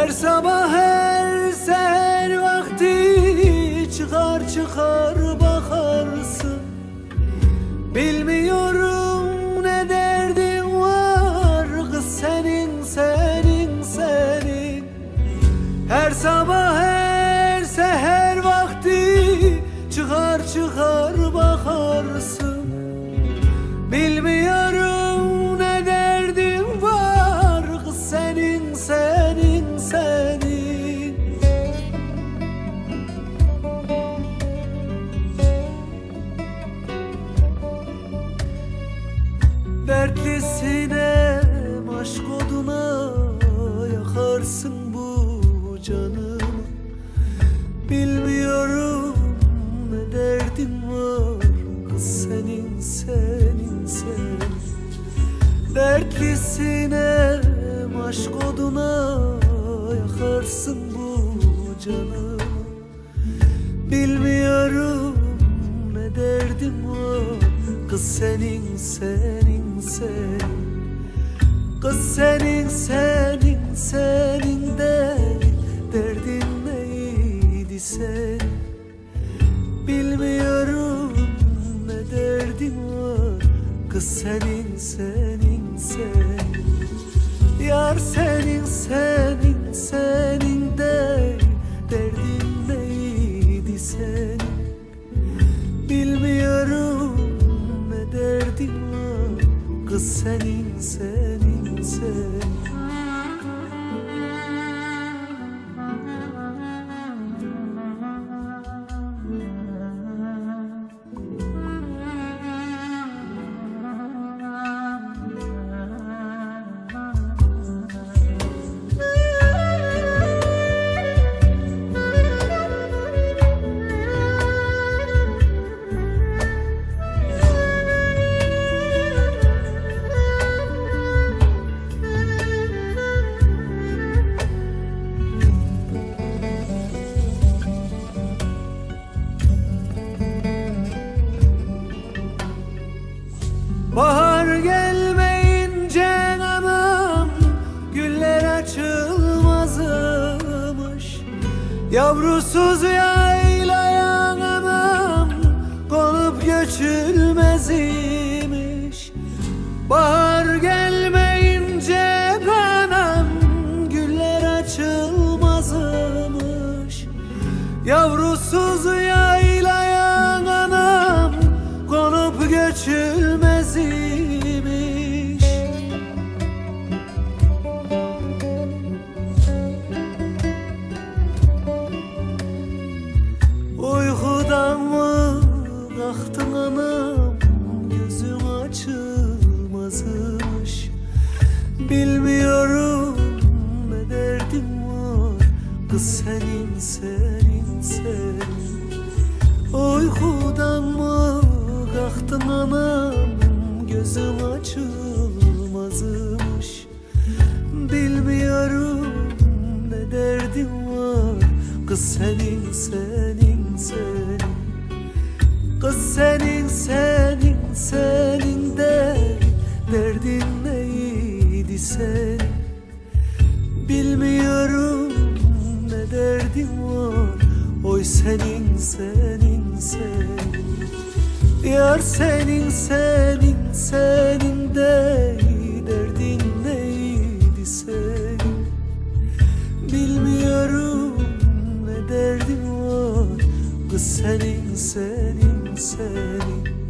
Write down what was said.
Her sabah her seher vakti çıkar çıkar bakarsın. Bilmiyorum ne derdin var kız senin senin senin. Her sabah bu canımı Bilmiyorum ne derdin var. Senin senin senin. Dertlisine aşk oduna yakarsın bu canımı Bilmiyorum ne derdim var. Kız senin senin senin. Kız senin senin senin de senin Bilmiyorum ne derdim var. Kız senin senin senin. Yar senin senin senin de Derdin neydi senin? Bilmiyorum ne derdin var. Kız senin senin senin Güller açılmazmış. Yavrusuz yaylayan anam Konup göçülmezmiş. Bahar gelmeyince anam Güller açılmazmış. Yavrusuz yaylayan Kız senin senin senin. Uykudan mı kalktın anam? Gözüm açılmazmış. Bilmiyorum ne derdim var. Kız senin senin senin. Kız senin senin senin de Derdin neydi senin Oy senin senin senin. Yar senin senin senin de Derdin neydi senin? Bilmiyorum ne derdim var. Kız senin senin senin